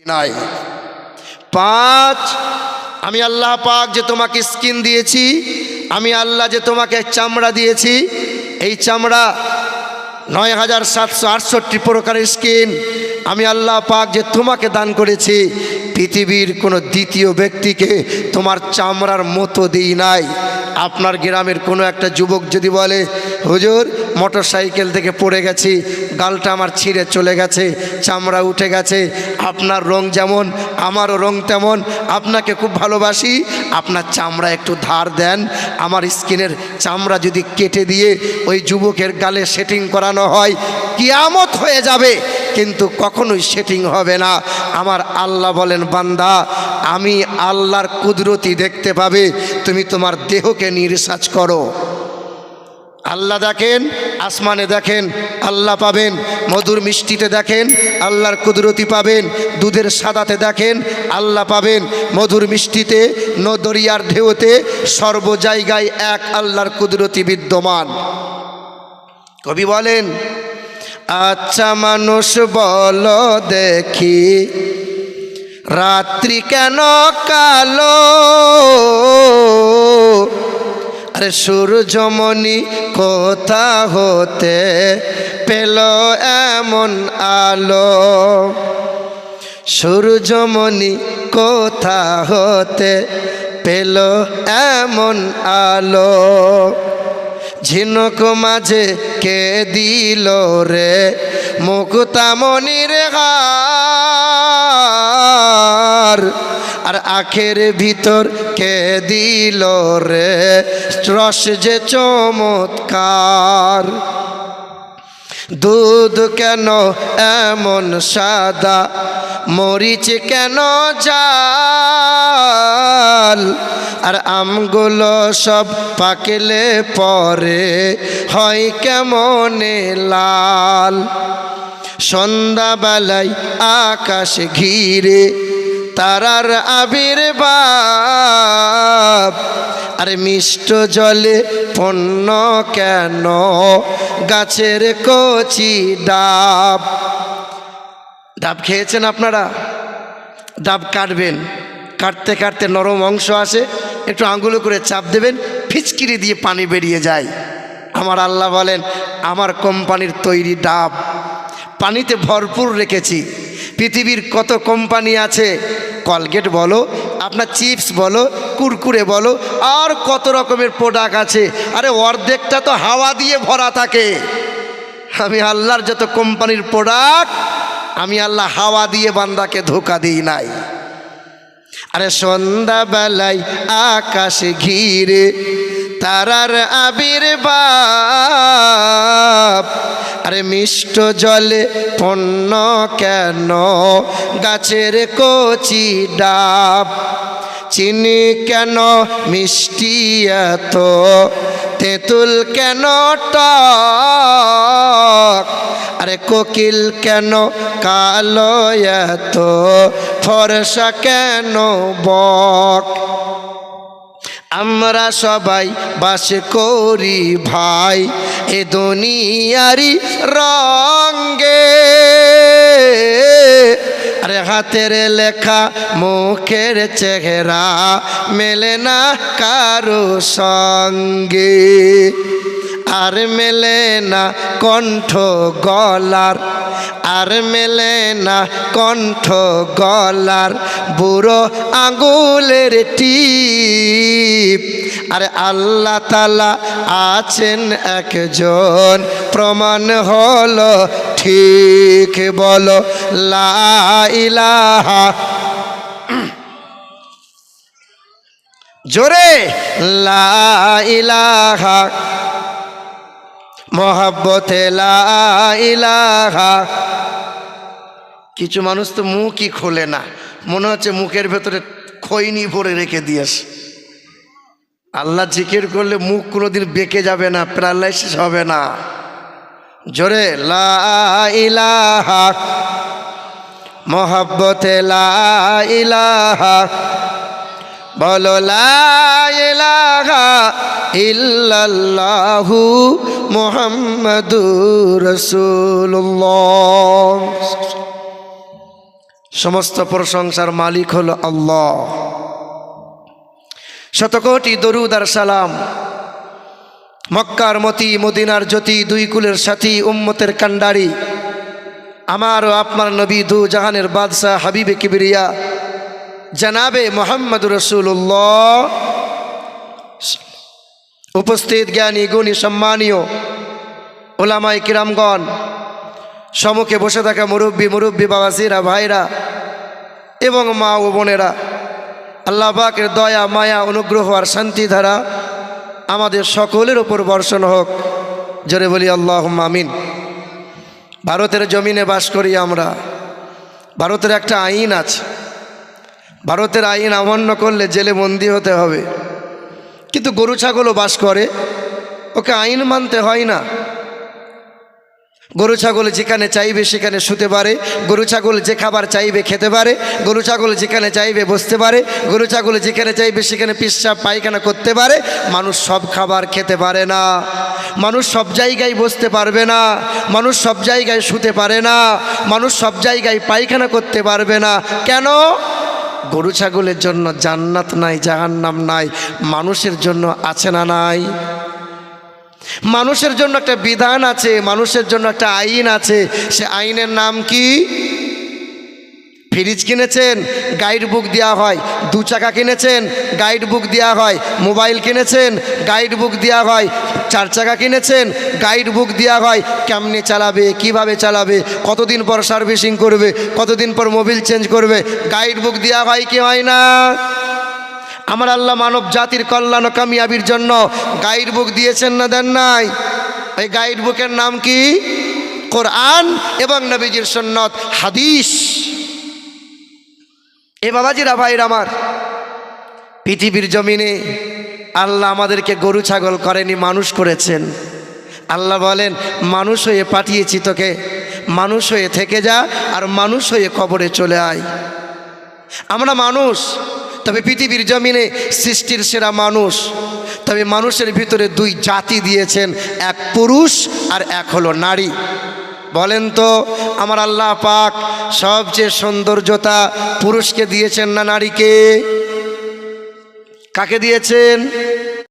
নাই। পাঁচ, আমি আল্লাহ পাক যে তোমাকে স্কিন দিয়েছি, আমি আল্লাহ যে তোমাকে চামড়া দিয়েছি, এই চামড়া নয় হাজার সাতশো আটষট্টি প্রকারের স্কিন আমি আল্লাহ পাক যে তোমাকে দান করেছি, পৃথিবীর কোনো দ্বিতীয় ব্যক্তিকে তোমার চামড়ার মতো দিই নাই। আপনার গ্রামের কোনো একটা যুবক যদি বলে হুজুর মোটর সাইকেল থেকে পড়ে গেছি, গালটা আমার ছিঁড়ে চলে গেছে, চামড়া উঠে গেছে, আপনার রং যেমন, আমারও রং তেমন, আপনাকে খুব ভালোবাসি, আপনার চামড়া একটু ধার দেন, আমার স্কিনের চামড়া যদি কেটে দিয়ে ওই যুবকের গালে সেটিং করানো হয়, কিয়ামত হয়ে যাবে, কিন্তু কখনোই সেটিং হবে না। আমার আল্লাহ বলেন, বান্দা, আমি আল্লাহর কুদরতি দেখতে পাবে, তুমি তোমার দেহকে নির্সাজ করো। আল্লাহ দেখেন, আসমানে দেখেন, আল্লাহ পাবেন, মধুর মিষ্টিতে দেখেন, আল্লাহর কুদরতি পাবেন, দুধের সাদাতে দেখেন, আল্লাহ পাবেন, মধুর মিষ্টিতে নদরিয়ার ঢেউতে, সর্ব জায়গায় এক আল্লাহর কুদরতি বিদ্যমান। কবি বলেন আচ্ছা মানুষ বল দেখি, রাত্রি কেন কালো? আরে সূর্যমণি, কোথা হতে পেল এমন আলো? সূর্যমণি, কোথা হতে পেল এমন আলো? ঝিনক মাঝে কে দিল রে মুকুতামণির হার? আর আখের ভিতর কে দিল রে? রস যে চমৎকার। দুধ কেন এমন সাদা? মরিচ কেন জাল? আর আমগুলো সব পাকেলে পরে হয় কেমনে লাল? সন্ধ্যাবেলায় আকাশ ঘিরে তারার আবির্ভাব। আরে মিষ্ট জলে পণ্য কেন? গাছের কচি ডাব। ডাব খেয়েছেন আপনারা? ডাব কাটবেন। কাটতে কাটতে নরম অংশ আসে, একটু আঙুলো করে চাপ দেবেন, ফিচকিরি দিয়ে পানি বেরিয়ে যায়। আমার আল্লাহ বলেন, আমার কোম্পানির তৈরি ডাব। পানিতে ভরপুর রেখেছি। পৃথিবীর কত কোম্পানি আছে? কলগেট বলো আপনার চিপস বলো, কুরকুরে বলো, আর কত রকমের প্রোডাক্ট আছে। আরে অর্ধেকটা তো হাওয়া দিয়ে ভরা থাকে। আমি আল্লাহর যত কোম্পানির প্রোডাক্ট আমি আল্লাহ হাওয়া দিয়ে বান্দাকে ধোকা দিই নাই। আরে সন্ধ্যাবেলায় আকাশে ঘিরে তারার আবির্ভাব। আরে মিষ্ট জলে পণ্য কেন? গাছের কচি ডাব। চিনি কেন মিষ্টি এত? তেঁতুল কেন টক? আরে কোকিল কেন কালো এত? ফরসা কেন বক? আমরা সবাই বাস করি ভাই, এ দুনিয়ারি রঙ্গে আরে হাতের লেখা, মুখের চেহারা মেলে না কারও সঙ্গে। আর মেলে না কণ্ঠ গলার, আর মেলে না কণ্ঠ গলার, বুড়ো আঙুলের টিপ। আরে আল্লাহ তালা আছেন একজন, প্রমাণ হলো ঠিক, বলো লা ইলাহা। জোরে, লা ইলাহা। মহাব্বতে কিছু মানুষ তো মুখই খোলে না। মনে হচ্ছে মুখের ভেতরে খৈনি ভরে রেখে দিয়েছে। আল্লাহ জিকির করলে মুখ কোনোদিন বেঁকে যাবে না, প্যারালাইসিস হবে না। জোরে, লা ইলাহা। মহাব্বতে লা ইলাহা। বলো লা ইলাহা ইল্লাল্লাহু মুহাম্মাদুর রাসূলুল্লাহ। সমস্ত প্রশংসার মালিক হল আল্লাহ। শতকোটি দরুদ আর সালাম। মক্কার মতি, মদিনার জ্যোতি, দুই কুলের সাথী, উম্মতের কান্ডারি আমার ও আপনার নবী দু জাহানের বাদশাহ হাবিবে কিবরিয়া। জানাবে মোহাম্মদ রসুল্লাহ উপস্থিত জ্ঞানী, গুণী, সম্মানীয় ওলামাই কিরামগণ, সম্মুখে বসে থাকা মুরব্বী মুরব্বী বাবাসিরা, ভাইরা এবং মা ও বোনেরা, আল্লাহ পাকের দয়া, মায়া, অনুগ্রহ আর শান্তি ধারা আমাদের সকলের ওপর বর্ষণ হোক। জোরে বলি আল্লাহ মামিন ভারতের জমিনে বাস করি আমরা। ভারতের একটা আইন আছে। ভারতের আইন অমান্য করলে জেলে বন্দি হতে হবে। কিন্তু গরু, ছাগলও বাস করে। ওকে আইন মানতে হয় না। গরু, ছাগল যেখানে চাইবে সেখানে শুতে পারে। গরু, ছাগল যে খাবার চাইবে খেতে পারে। গরু, ছাগল যেখানে চাইবে বসতে পারে। গরু, ছাগল যেখানে চাইবে সেখানে পিসাব পায়খানা করতে পারে। মানুষ সব খাবার খেতে পারে না। মানুষ সব জায়গায় বসতে পারবে না। মানুষ সব জায়গায় শুতে পারে না। মানুষ সব জায়গায় পায়খানা করতে পারবে না। কেন? গরু ছাগলের জন্য জান্নাত নাই, জাহান্নাম নাই, মানুষের জন্য আছে না নাই? মানুষের জন্য একটা বিধান আছে, মানুষের জন্য একটা আইন আছে, সে আইনের নাম কি? ফ্রিজ কিনেছেন, গাইড বুক দেওয়া হয় দু চাকা কিনেছেন গাইড বুক দেওয়া হয় মোবাইল কিনেছেন গাইড বুক দেওয়া হয়, চার চাকা কিনেছেন গাইড বুক দেওয়া হয়, কেমনে চালাবে, কীভাবে চালাবে, কতদিন পর সার্ভিসিং করবে, কতদিন পর মোবিল চেঞ্জ করবে গাইড বুক দেওয়া হয় কি হয় না? আমার আল্লাহ মানব জাতির কল্যাণ ও কামিয়াবির জন্য গাইড বুক দিয়েছেন না দেন নাই? এই গাইড বুকের নাম কি? কোরআন এবং নবীজির সন্ন্যত হাদিস। এ বাবাজিরা, ভাইর আমার, পৃথিবীর জমিনে আল্লাহ আমাদেরকে গরু ছাগল করেনি, মানুষ করেছেন। আল্লাহ বলেন, মানুষ হয়ে পাঠিয়েছি তোকে, মানুষ হয়ে থেকে যা আর মানুষ হয়ে কবরে চলে আয়। আমরা মানুষ, তবে পৃথিবীর জমিনে সৃষ্টির সেরা মানুষ, তবে মানুষের ভিতরে দুই জাতি দিয়েছেন, এক পুরুষ আর এক হলো নারী। বলেন তো আমার আল্লাহ পাক সবচেয়ে সৌন্দর্যতা পুরুষকে দিয়েছেন না নারীকে? কাকে দিয়েছেন?